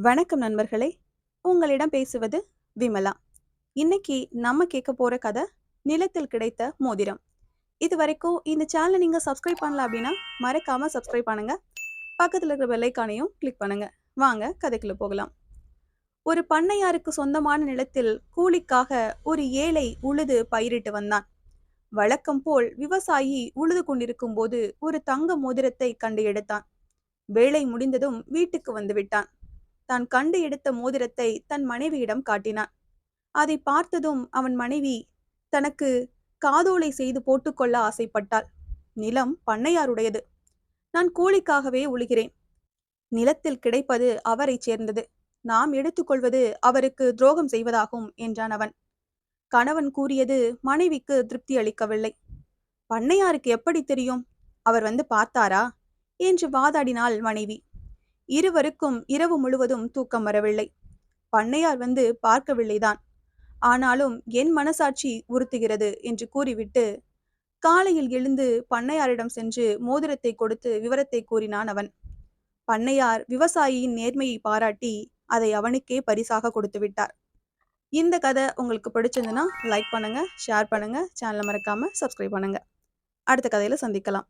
வணக்கம் நண்பர்களே. உங்களிடம் பேசுவது விமலா. இன்னைக்கு நம்ம கேட்க போற கதை நிலத்தில் கிடைத்த மோதிரம். இது வரைக்கும் இந்த சேனலை நீங்க சப்ஸ்கிரைப் பண்ணல அப்படின்னா மறக்காம சப்ஸ்கிரைப் பண்ணுங்க. பக்கத்துல இருக்கிற வெள்ளைக்கானையும் கிளிக் பண்ணுங்க. வாங்க கதைக்குள்ள போகலாம். ஒரு பண்ணையாருக்கு சொந்தமான நிலத்தில் கூலிக்காக ஒரு ஏழை உழுது பயிரிட்டு வந்தான். வழக்கம் போல் விவசாயி உழுது கொண்டிருக்கும் போது ஒரு தங்க மோதிரத்தை கண்டு எடுத்தான். வேலை முடிந்ததும் வீட்டுக்கு வந்து விட்டான். தான் கண்டு எடுத்த மோதிரத்தை தன் மனைவியிடம் காட்டினான். அதை பார்த்ததும் அவன் மனைவி தனக்கு காதோலை செய்து போட்டுக்கொள்ள ஆசைப்பட்டாள். நிலம் பண்ணையாருடையது. நான் கூலிக்காகவே உழுகிறேன். நிலத்தில் கிடைப்பது அவரை சேர்ந்தது. நாம் எடுத்துக்கொள்வது அவருக்கு துரோகம் செய்வதாகும் என்றான் அவன். கணவன் கூறியது மனைவிக்கு திருப்தி அளிக்கவில்லை. பண்ணையாருக்கு எப்படி தெரியும்? அவர் வந்து பார்த்தாரா? என்று வாதாடினாள் மனைவி. இருவருக்கும் இரவு முழுவதும் தூக்கம் வரவில்லை. பண்ணையார் வந்து பார்க்கவில்லைதான். ஆனாலும் என் மனசாட்சி உறுத்துகிறது என்று கூறிவிட்டு காலையில் எழுந்து பண்ணையாரிடம் சென்று மோதிரத்தை கொடுத்து விவரத்தை கூறினான் அவன். பண்ணையார் விவசாயியின் நேர்மையை பாராட்டி அதை அவனுக்கே பரிசாக கொடுத்து விட்டார். இந்த கதை உங்களுக்கு பிடிச்சிருந்துன்னா லைக் பண்ணுங்க ஷேர் பண்ணுங்க சேனலை மறக்காம சப்ஸ்கிரைப் பண்ணுங்க. அடுத்த கதையில சந்திக்கலாம்.